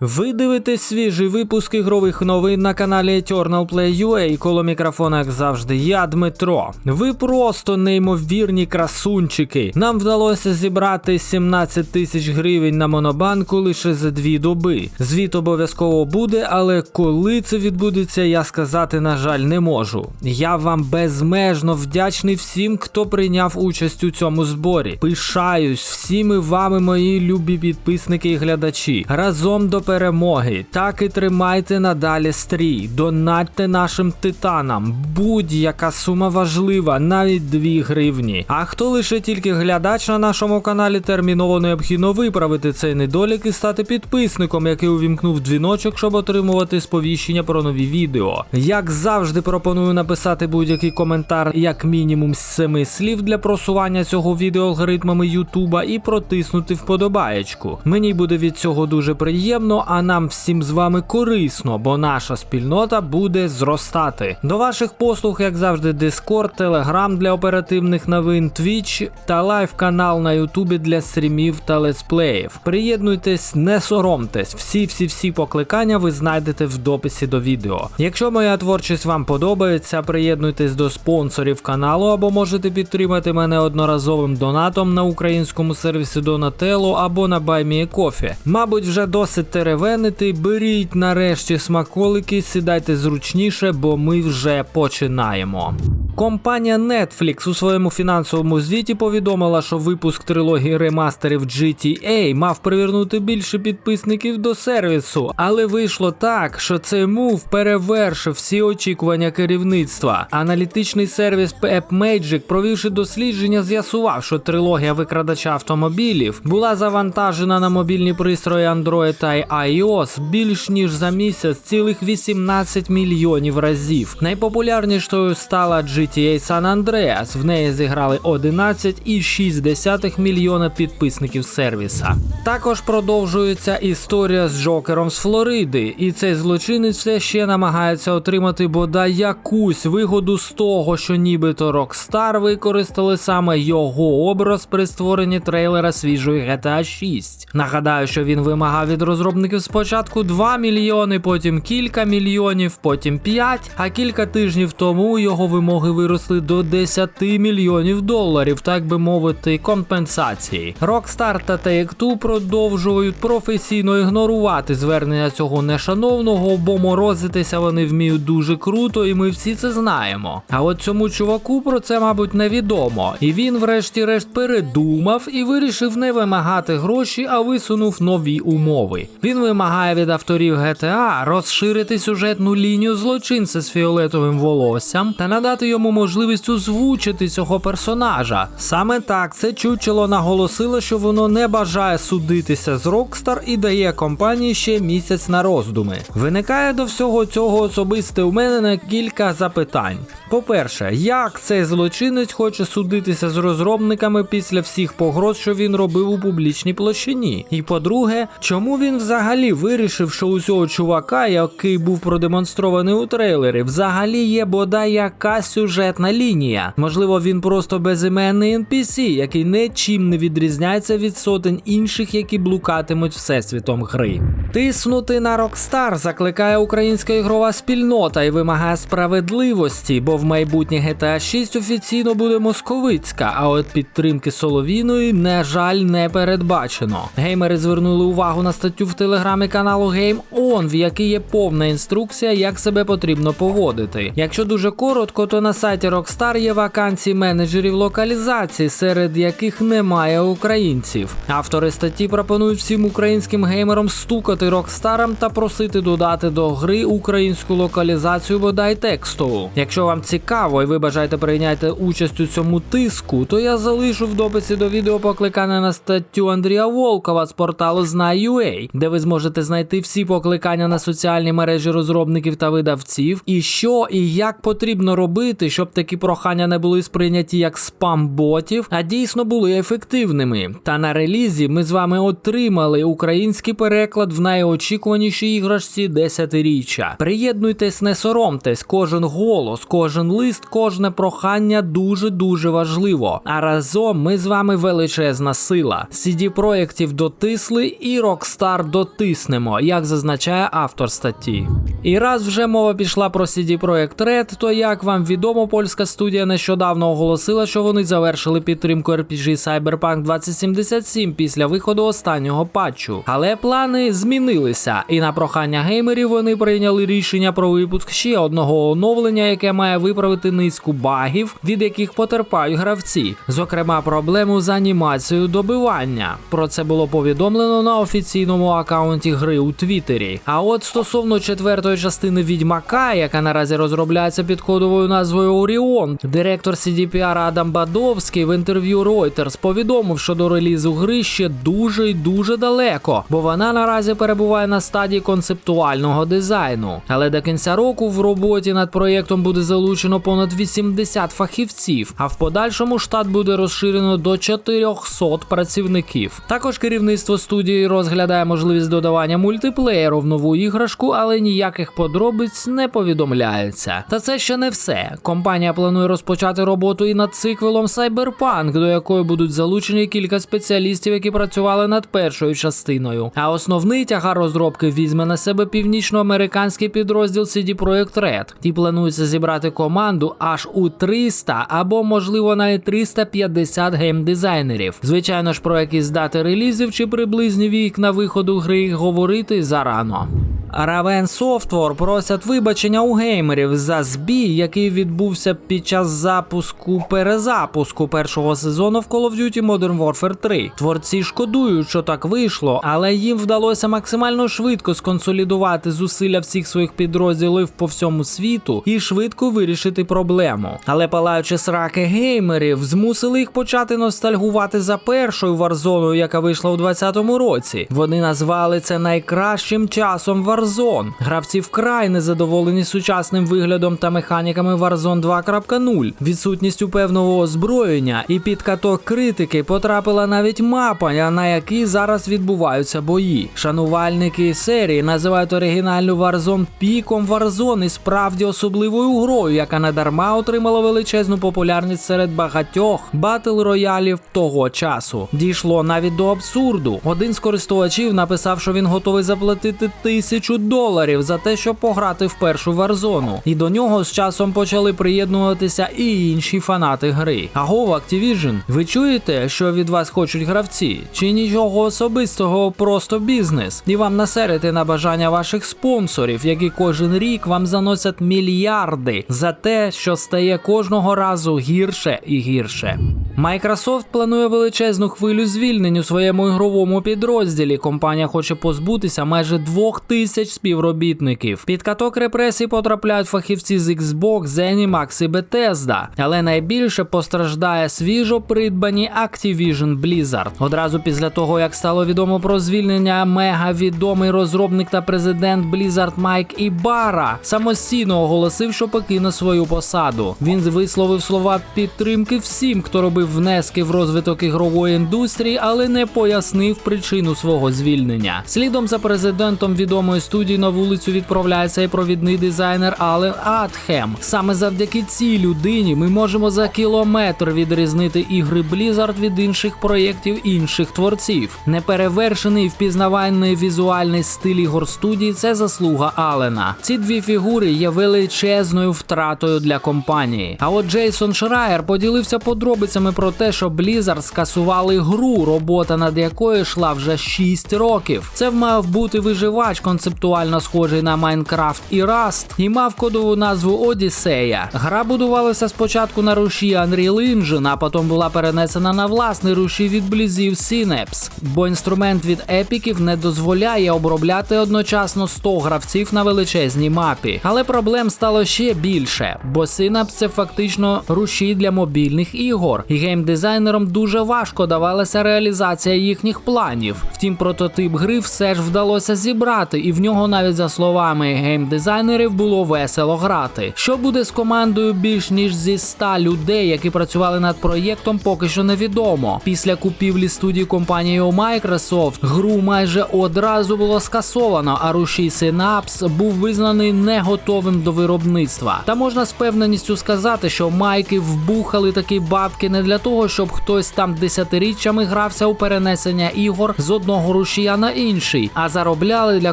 Ви дивитесь свіжий випуск ігрових новин на каналі Eternal Play UA. Коло мікрофона, як завжди, я Дмитро. Ви просто неймовірні красунчики. Нам вдалося зібрати 17 тисяч гривень на монобанку лише за дві доби. Звіт обов'язково буде, але коли це відбудеться, я сказати, на жаль, не можу. Я вам безмежно вдячний всім, хто прийняв участь у цьому зборі. Пишаюсь всіми вами, мої любі підписники і глядачі. Разом до перемоги. Так і тримайте надалі стрій. Донатьте нашим титанам. Будь-яка сума важлива, навіть 2 гривні. А хто лише тільки глядач на нашому каналі, терміново необхідно виправити цей недолік і стати підписником, який увімкнув дзвіночок, щоб отримувати сповіщення про нові відео. Як завжди, пропоную написати будь-який коментар, як мінімум з 7 слів для просування цього відео алгоритмами Ютуба і протиснути вподобаєчку. Мені буде від цього дуже приємно, а нам всім з вами корисно, бо наша спільнота буде зростати. До ваших послуг, як завжди, Discord, Telegram для оперативних новин, Twitch та лайв канал на Ютубі для стрімів та летсплеїв. Приєднуйтесь, не соромтесь. Всі всі всі покликання ви знайдете в дописі до відео. Якщо моя творчість вам подобається, приєднуйтесь до спонсорів каналу або можете підтримати мене одноразовим донатом на українському сервісі Donatello або на BuyMeACoffee. Мабуть, вже досить теревенити. Беріть нарешті смаколики, сідайте зручніше, бо ми вже починаємо. Компанія Netflix у своєму фінансовому звіті повідомила, що випуск трилогії ремастерів GTA мав привернути більше підписників до сервісу, але вийшло так, що цей мув перевершив всі очікування керівництва. Аналітичний сервіс AppMagic, провівши дослідження, з'ясував, що трилогія викрадача автомобілів була завантажена на мобільні пристрої Android та iOS більш ніж за місяць цілих 18 мільйонів разів. Найпопулярнішою стала GTA San Andreas. В неї зіграли 11,6 мільйона підписників сервіса. Також продовжується історія з Джокером з Флориди, і цей злочинець все ще намагається отримати бодай якусь вигоду з того, що нібито Rockstar використали саме його образ при створенні трейлера свіжої GTA 6. Нагадаю, що він вимагав від розробників спочатку 2 мільйони, потім кілька мільйонів, потім 5, а кілька тижнів тому його вимоги виросли до 10 мільйонів доларів, так би мовити, компенсації. Rockstar та Take-Two продовжують професійно ігнорувати звернення цього нешановного, бо морозитися вони вміють дуже круто, і ми всі це знаємо. А от цьому чуваку про це, мабуть, невідомо. І він, врешті-решт, передумав і вирішив не вимагати гроші, а висунув нові умови. Він вимагає від авторів GTA розширити сюжетну лінію злочинця з фіолетовим волоссям та надати йому можливість озвучити цього персонажа. Саме так це чучело наголосило, що воно не бажає судитися з Rockstar і дає компанії ще місяць на роздуми. Виникає до всього цього особисте у мене на кілька запитань. По-перше, як цей злочинець хоче судитися з розробниками після всіх погроз, що він робив у публічній площині? І по-друге, чому він взагалі вирішив, що у цього чувака, який був продемонстрований у трейлері, взагалі є бодай якась сюжетна лінія? Можливо, він просто безіменний NPC, який нічим не відрізняється від сотень інших, які блукатимуть всесвітом гри. Тиснути на Rockstar закликає українська ігрова спільнота і вимагає справедливості, бо в майбутнє GTA 6 офіційно буде московицька, а от підтримки Соловіної, на жаль, не передбачено. Геймери звернули увагу на статтю в телеграмі каналу Game On, в якій є повна інструкція, як себе потрібно поводити. Якщо дуже коротко, то на сайті Rockstar є вакансії менеджерів локалізації, серед яких немає українців. Автори статті пропонують всім українським геймерам стукати Rockstar та просити додати до гри українську локалізацію бодай текстову. Якщо вам цікаво і ви бажаєте прийняти участь у цьому тиску, то я залишу в дописі до відео покликання на статтю Андрія Волкова з порталу Знай.ua, де ви зможете знайти всі покликання на соціальні мережі розробників та видавців, і що і як потрібно робити, щоб такі прохання не були сприйняті як спам ботів, а дійсно були ефективними. Та на релізі ми з вами отримали український переклад в найочікуванішій іграшці десятиріччя. Приєднуйтесь, не соромтесь, кожен голос, кожен лист, кожне прохання дуже дуже важливо. А разом ми з вами величезна сила. CD проєктів дотисли і Rockstar дотиснемо, як зазначає автор статті. І раз вже мова пішла про CD Projekt Red, то як вам відомо, польська студія нещодавно оголосила, що вони завершили підтримку RPG Cyberpunk 2077 після виходу останнього патчу. Але плани змінилися, і на прохання геймерів вони прийняли рішення про випуск ще одного оновлення, яке має виправити низку багів, від яких потерпають гравці, зокрема проблему з анімацією добивання. Про це було повідомлено на офіційному акаунті гри у Твіттері. А от стосовно четвертої частини відьмака, яка наразі розробляється під кодовою назвою Оріон, директор CDPR Адам Бадовський в інтерв'ю Reuters повідомив, що до релізу гри ще дуже й дуже далеко, бо вона наразі перебуває на стадії концептуального дизайну. Але до кінця року в роботі над проєктом буде залучено понад 80 фахівців, а в подальшому штат буде розширено до 400 працівників. Також керівництво студії розглядає можливість додавання мультиплеєру в нову іграшку, але ніяких подробиць не повідомляється. Та це ще не все. Компанія планує розпочати роботу і над циквелом Cyberpunk, до якої будуть залучені кілька спеціалістів, які працювали над першою частиною. А основний тягар розробки візьме на себе північноамериканський підрозділ CD Projekt Red. І планується зібрати команду аж у 300 або можливо навіть 350 геймдизайнерів. Звичайно ж, про якісь дати релізів чи приблизні вікна виходу гри говорити зарано. Raven Software просять вибачення у геймерів за збій, який відбувся під час запуску перезапуску першого сезону в Call of Duty Modern Warfare 3. Творці шкодують, що так вийшло, але їм вдалося максимально швидко сконсолідувати зусилля всіх своїх підрозділів по всьому світу і швидко вирішити проблему. Але палаючи сраки геймерів, змусили їх почати ностальгувати за першою Warzone, яка вийшла у 2020 році. Вони назвали це найкращим часом Warzone. Гравці вкрай незадоволені сучасним виглядом та механіками Warzone 2.0, відсутністю певного озброєння і під каток критики потрапила навіть мапа, на якій зараз відбуваються бої. Шанувальники серії називають оригінальну Warzone піком Warzone і справді особливою грою, яка недарма отримала величезну популярність серед багатьох батл роялів того часу. Дійшло навіть до абсурду. Один з користувачів написав, що він готовий заплатити тисячу доларів за те, щоб пограти в першу Warzone. І до нього з часом почали приєднуватися і інші фанати гри. Аго, Activision, ви чуєте, що від вас хочуть гравці? Чи нічого особистого, просто бізнес? І вам насерити на бажання ваших спонсорів, які кожен рік вам заносять мільярди за те, що стає кожного разу гірше і гірше. Microsoft планує величезну хвилю звільнень у своєму ігровому підрозділі. Компанія хоче позбутися майже двох тисяч співробітників. Під каток репресій потрапляють фахівці з Xbox, Zenimax і Bethesda. Але найбільше постраждає свіжо придбані Activision Blizzard. Одразу після того, як стало відомо про звільнення мега відомий розробник та президент Blizzard Майк Ібара самостійно оголосив, що покине свою посаду. Він висловив слова підтримки всім, хто робив внески в розвиток ігрової індустрії, але не пояснив причину свого звільнення. Слідом за президентом відомої студії на вулицю відправляється і провідний дизайнер Ален Атхем. Саме завдяки цій людині ми можемо за кілометр відрізнити ігри Blizzard від інших проєктів інших творців. Неперевершений впізнавальний візуальний стиль ігор студії це заслуга Алена. Ці дві фігури є величезною втратою для компанії. А от Джейсон Шрайер поділився подробицями про те, що Blizzard скасували гру, робота над якою йшла вже 6 років. Це мав бути виживач, концептуально схожий на Майнкрафт і Rust, і мав кодову назву Одіссея. Гра будувалася спочатку на руші Unreal Engine, а потім була перенесена на власний рушій від блізів Synapse, бо інструмент від епіків не дозволяє обробляти одночасно 100 гравців на величезній мапі. Але проблем стало ще більше, бо Synapse – це фактично рушій для мобільних ігор, і геймдизайнерам дуже важко давалася реалізація їхніх планів. Втім, прототип гри все ж вдалося зібрати, і в нього навіть за словами геймдизайнерів було весело грати. Що буде з командою більш ніж зі 100 людей, які працювали над проєктом, поки що невідомо. Після купівлі студії компанією Microsoft гру майже одразу було скасовано, а рушій Synapse був визнаний не готовим до виробництва. Та можна з певненістю сказати, що майки вбухали такі бабки не для того, щоб хтось там десятиріччями грався у перенесення ігор з одного рушія на інший, а заробляли для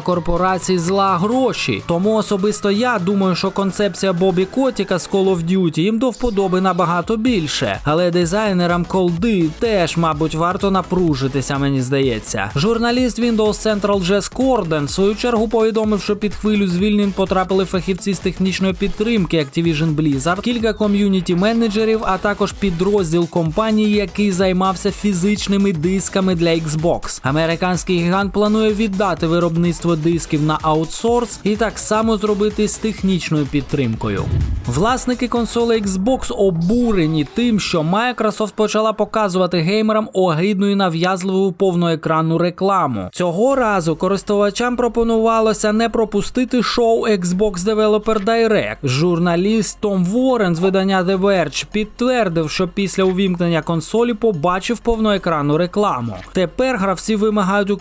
корпорацій зла гроші. Тому особисто я думаю, що концепція Бобі Котіка з Call of Duty їм до вподоби набагато більше. Але дизайнерам колди теж, мабуть, варто напружитися, мені здається. Журналіст Windows Central Jess Corden в свою чергу повідомив, що під хвилю звільнень потрапили фахівці з технічної підтримки Activision Blizzard, кілька ком'юніті менеджерів, а також підрозділ компанії, який займався фізичними дисками для Xbox. Американський гігант планує віддати виробництво дисків на аутсорс і так само зробити з технічною підтримкою. Власники консолей Xbox обурені тим, що Microsoft почала показувати геймерам огидну і нав'язливу повноекранну рекламу. Цього разу користувачам пропонувалося не пропустити шоу Xbox Developer Direct. Журналіст Том Ворен з видання The Verge підтвердив, що після увімкнення консолі побачив повноекранну рекламу. Тепер гравці вимагають у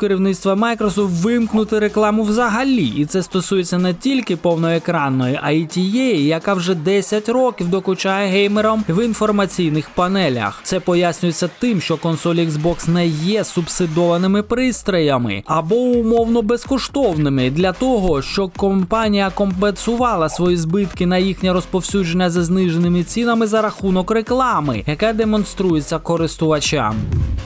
керівництва Microsoft вимкнути рекламу взагалі, і це стосується не тільки повноекранної, а й тієї, яка вже 10 років докучає геймерам в інформаційних панелях. Це пояснюється тим, що консолі Xbox не є субсидованими пристроями або умовно безкоштовними для того, щоб компанія компенсувала свої збитки на їхнє розповсюдження за зниженими цінами за рахунок реклами, яка демонструється користувачам.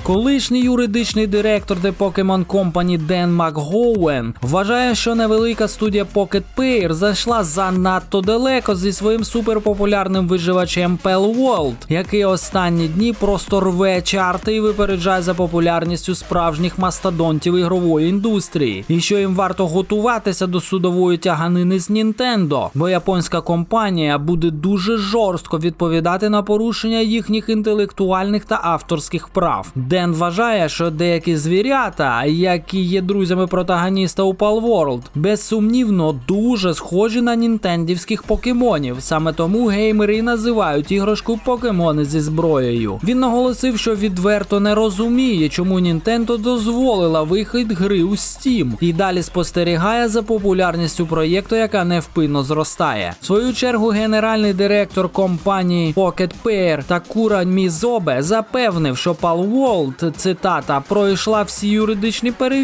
Колишній юридичний директор The Pokemon Company Ден Макгоуен вважає, що невелика студія Pocket Pair зайшла занадто далеко зі своїм суперпопулярним виживачем Pell World, який останні дні просто рве чарти і випереджає за популярністю справжніх мастодонтів ігрової індустрії, і що їм варто готуватися до судової тяганини з Nintendo, бо японська компанія буде дуже жорстко відповідати на порушення їхніх інтелектуальних та авторських прав. Ден вважає, що деякі звірята, які є друзями протагоніста у Palworld, безсумнівно дуже схожі на нінтендівських покемонів. Саме тому геймери і називають іграшку покемони зі зброєю. Він наголосив, що відверто не розуміє, чому Nintendo дозволила вихід гри у Steam і далі спостерігає за популярністю проєкту, яка невпинно зростає. В свою чергу генеральний директор компанії Pocket Pair Такура Мізобе запевнив, що Palworld, цитата, пройшла всі юридичні перевірки,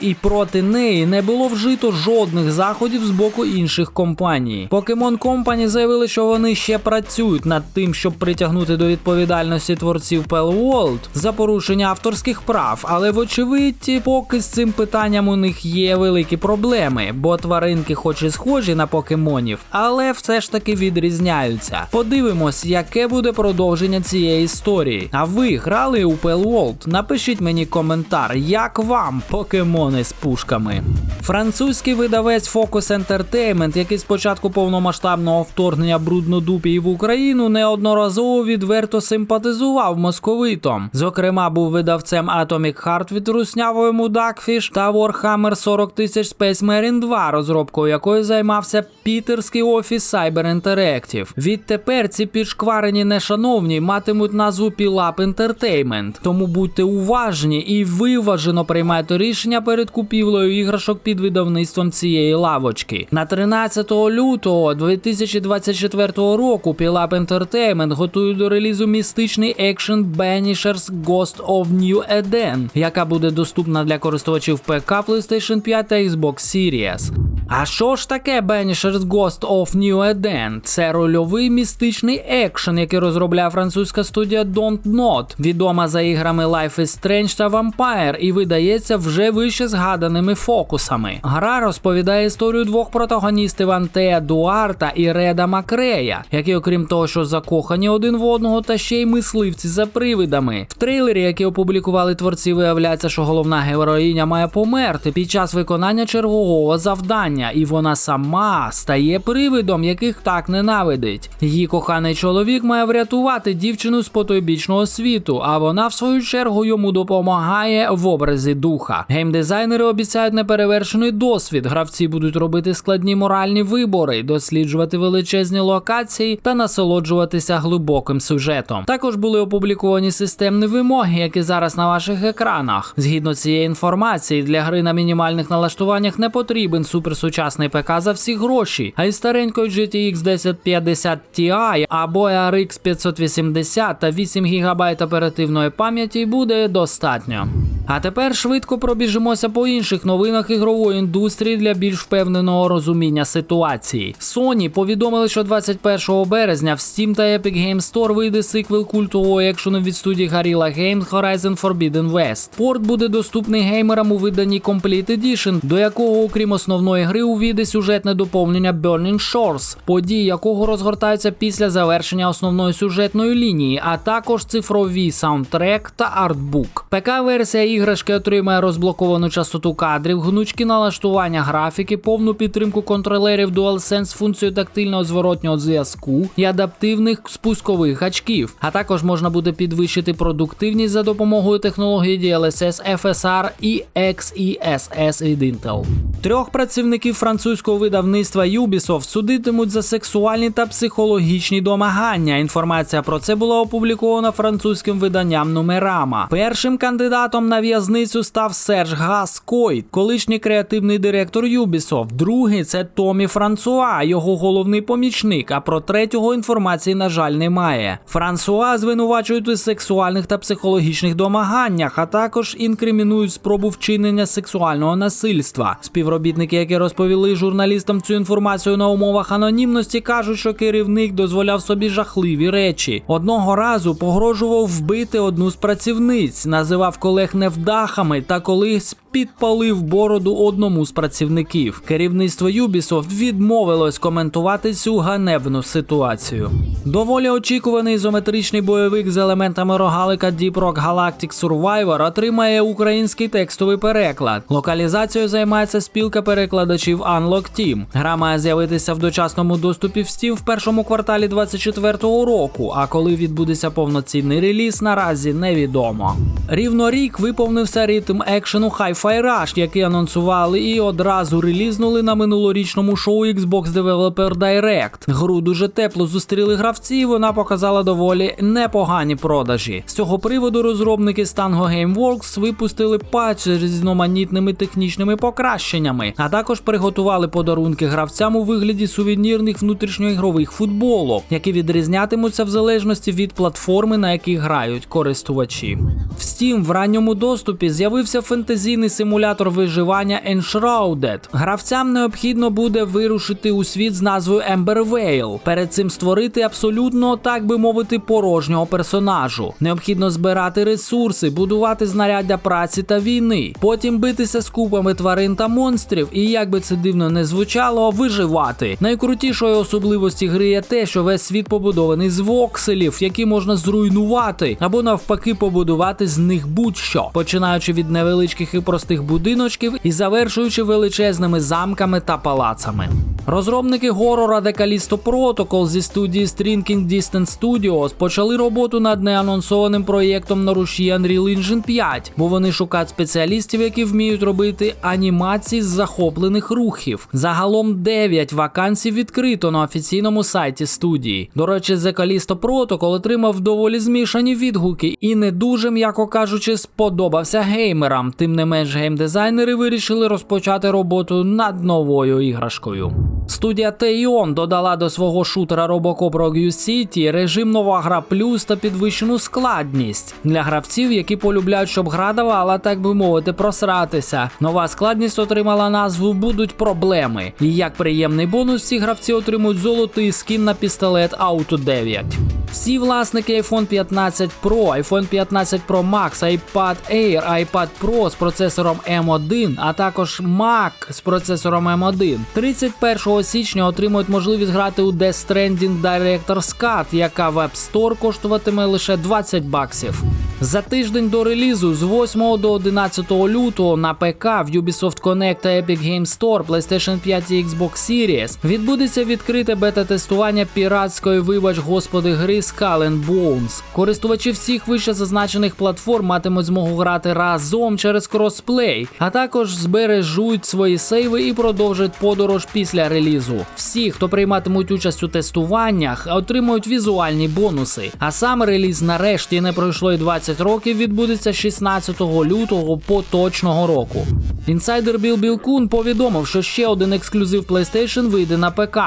і проти неї не було вжито жодних заходів з боку інших компаній. Pokemon Company заявили, що вони ще працюють над тим, щоб притягнути до відповідальності творців Palworld за порушення авторських прав, але вочевидь, поки з цим питанням у них є великі проблеми, бо тваринки, хоч і схожі на покемонів, але все ж таки відрізняються. Подивимось, яке буде продовження цієї історії. А ви грали у Palworld? Напишіть мені коментар, як вам покемони з пушками. Французький видавець Focus Entertainment, який спочатку повномасштабного вторгнення бруднодупії в Україну неодноразово відверто симпатизував московитом. Зокрема, був видавцем Atomic Heart від руснявою Duckfish та Warhammer 40 тисяч Space Marine 2, розробкою якої займався пітерський офіс Cyber Interactive. Відтепер ці підшкварені нешановні матимуть назву Pilap Entertainment, тому будьте уважні і виважено приймайте рішення перед купівлею іграшок під видавництвом цієї лавочки. На 13 лютого 2024 року Pilap Entertainment готує до релізу містичний екшен Banishers Ghost of New Eden, яка буде доступна для користувачів ПК, PlayStation 5 та Xbox Series. А що ж таке Banishers Ghost of New Eden? Це рольовий містичний екшен, який розробляє французька студія Don't Not, відома за іграми Life is Strange та Vampire, і видається вже вище згаданими фокусами. Гра розповідає історію двох протагоністів Антея Дуарта і Реда Макрея, які, окрім того, що закохані один в одного, та ще й мисливці за привидами. В трейлері, який опублікували творці, виявляється, що головна героїня має померти під час виконання чергового завдання. і вона сама стає привидом, яких так ненавидить. Її коханий чоловік має врятувати дівчину з потойбічного світу, а вона в свою чергу йому допомагає в образі духа. Геймдизайнери обіцяють неперевершений досвід. Гравці будуть робити складні моральні вибори, досліджувати величезні локації та насолоджуватися глибоким сюжетом. Також були опубліковані системні вимоги, які зараз на ваших екранах. Згідно цієї інформації, для гри на мінімальних налаштуваннях не потрібен суперсучасний ПК за всі гроші, а й старенької GTX 1050 Ti або RX 580 та 8 ГБ оперативної пам'яті буде достатньо. А тепер швидко пробіжимося по інших новинах ігрової індустрії для більш впевненого розуміння ситуації. Sony повідомили, що 21 березня в Steam та Epic Games Store вийде сиквел культового екшену від студії Guerrilla Games Horizon Forbidden West. Порт буде доступний геймерам у виданні Complete Edition, до якого, окрім основної гри, увійде сюжетне доповнення Burning Shores, події якого розгортаються після завершення основної сюжетної лінії, а також цифровий саундтрек та артбук. ПК-версія іграшки отримає розблоковану частоту кадрів, гнучкі налаштування графіки, повну підтримку контролерів DualSense, функцію тактильного зворотнього зв'язку і адаптивних спускових гачків. А також можна буде підвищити продуктивність за допомогою технології DLSS FSR і XESS від Intel. Трьох працівників французького видавництва Ubisoft судитимуть за сексуальні та психологічні домагання. Інформація про це була опублікована французьким виданням Нумерама. Першим кандидатом на в'язницю став Серж Гаскойт, колишній креативний директор Ubisoft. Другий це Томі Франсуа, його головний помічник. А про третього інформації, на жаль, немає. Франсуа звинувачують у сексуальних та психологічних домаганнях, а також інкримінують спробу вчинення сексуального насильства. Співробітники, які розповіли журналістам цю інформацію на умовах анонімності, кажуть, що керівник дозволяв собі жахливі речі. Одного разу погрожував вбити одну з працівниць, називав колег невдахами та колись підпалив бороду одному з працівників. Керівництво Ubisoft відмовилось коментувати цю ганебну ситуацію. Доволі очікуваний ізометричний бойовик з елементами рогалика Deep Rock Galactic Survivor отримає український текстовий переклад. Локалізацією займається спілка перекладачів Unlock Team. Гра має з'явитися в дочасному доступі в Steam в першому кварталі 24-го року. А коли відбудеться повноцінний реліз, наразі невідомо. Рівно рік виповнився ритм екшену Hi-Fi Rush, який анонсували і одразу релізнули на минулорічному шоу Xbox Developer Direct. Гру дуже тепло зустріли гравці, і вона показала доволі непогані продажі. З цього приводу розробники з Tango Gameworks випустили патч з різноманітними технічними покращеннями, а також приготували подарунки гравцям у вигляді сувенірних внутрішньоігрових футболок, які відрізнятимуться в залежності від платформи, на якій грають користувачі. В Steam в ранньому доступі з'явився фентезійний симулятор виживання Enshrouded. Гравцям необхідно буде вирушити у світ з назвою Ember Vale. Перед цим створити абсолютно, так би мовити, порожнього персонажу. Необхідно збирати ресурси, будувати знаряддя праці та війни, потім битися з купами тварин та монстрів, і як би це дивно не звучало, виживати. Найкрутішою особливості гри є те, що весь світ побудований з вокселів, які можна зруйнувати, або навпаки побудувати з них будь-що, починаючи від невеличких і простих будиночків і завершуючи величезними замками та палацами. Розробники The Callisto Protocol зі студії Stringing Distance Studios почали роботу над неанонсованим проєктом на руші Unreal Engine 5, бо вони шукають спеціалістів, які вміють робити анімації з захоплених рухів. Загалом 9 вакансій відкрито на офіційному сайті студії. До речі, The Callisto Protocol отримав доволі змішані відгуки і не дуже, м'яко кажучи, сподобався геймерам. Тим не менш, геймдизайнери вирішили розпочати роботу над новою іграшкою. Студія Teion додала до свого шутера Robocop Rogue City режим нова гра плюс та підвищену складність для гравців, які полюбляють, щоб гра давала, так би мовити, просратися. Нова складність отримала назву Будуть проблеми. І як приємний бонус, ці гравці отримують золотий скін на пістолет Auto 9. Всі власники iPhone 15 Pro, iPhone 15 Pro Max, iPad Air, iPad Pro з процесором M1, а також Mac з процесором M1 31 січня отримують можливість грати у Death Stranding Director's Cut, яка в App Store коштуватиме лише 20 баксів. За тиждень до релізу з 8 до 11 лютого на ПК в Ubisoft Connect та Epic Games Store, PlayStation 5 і Xbox Series відбудеться відкрите бета-тестування піратської, вибач господи, гри Skull and Bones. Користувачі всіх вище зазначених платформ матимуть змогу грати разом через кросплей, а також збережуть свої сейви і продовжать подорож після релізу. Всі, хто прийматимуть участь у тестуваннях, отримують візуальні бонуси. А сам реліз нарешті не пройшло й 20 років. Відбудеться 16 лютого поточного року. Інсайдер Біл Білкун повідомив, що ще один ексклюзив PlayStation вийде на ПК.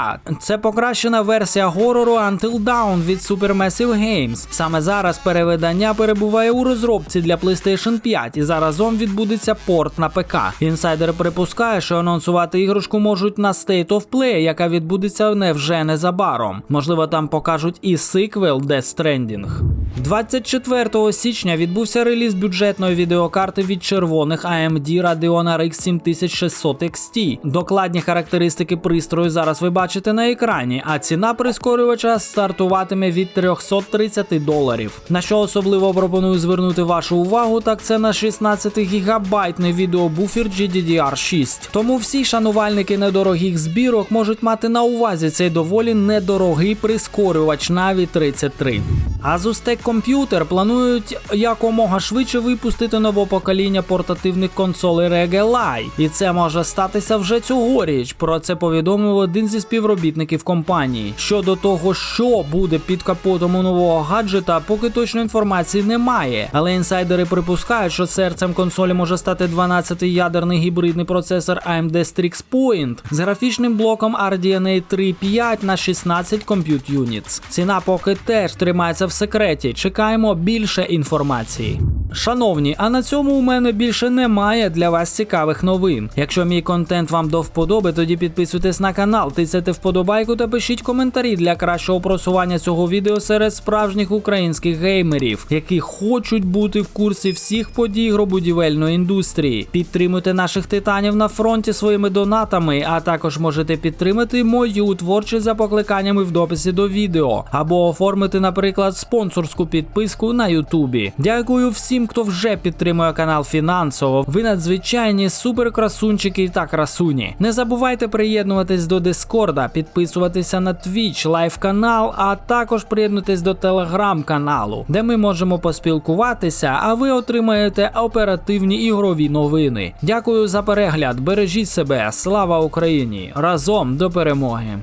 Це покращена версія горору Until Dawn від Supermassive Games. Саме зараз перевидання перебуває у розробці для PlayStation 5 і заразом відбудеться порт на ПК. Інсайдер припускає, що анонсувати іграшку можуть на State of Play, яка відбудеться невже незабаром. Можливо, там покажуть і сиквел Death Stranding. 24 січня відбувся реліз бюджетної відеокарти від червоних AMD Radeon RX 7600 XT. Докладні характеристики пристрою зараз ви бачите на екрані, а ціна прискорювача стартуватиме від 330 доларів. На що особливо пропоную звернути вашу увагу, так це на 16 гігабайтний відеобуфер GDDR6. Тому всі шанувальники недорогих збірок можуть мати на увазі цей доволі недорогий прискорювач Navi 33. Asus Tech Computer планують якомога швидше випустити нове покоління портативних консолей Regelai. І це може статися вже цьогоріч. Про це повідомив один зі співробітників компанії. Щодо того, що буде під капотом у нового гаджета, поки точної інформації немає. Але інсайдери припускають, що серцем консолі може стати 12-ядерний гібридний процесор AMD Strix Point з графічним блоком RDNA 3.5 на 16 Compute Units. Ціна поки теж тримається в секреті. Чекаємо більше інформації. Шановні, а на цьому у мене більше немає для вас цікавих новин. Якщо мій контент вам до вподоби, тоді підписуйтесь на канал, тицяйте вподобайку та пишіть коментарі для кращого просування цього відео серед справжніх українських геймерів, які хочуть бути в курсі всіх подій гробудівельної індустрії. Підтримуйте наших титанів на фронті своїми донатами, а також можете підтримати мою творчість за покликаннями в дописі до відео, або оформити, наприклад, спонсорську підписку на Ютубі. Дякую всім, хто вже підтримує канал фінансово. Ви надзвичайні суперкрасунчики та красуні. Не забувайте приєднуватись до Дискорда, підписуватися на Twitch, лайв канал, а також приєднуйтесь до телеграм-каналу, де ми можемо поспілкуватися, а ви отримаєте оперативні ігрові новини. Дякую за перегляд. Бережіть себе. Слава Україні! Разом до перемоги!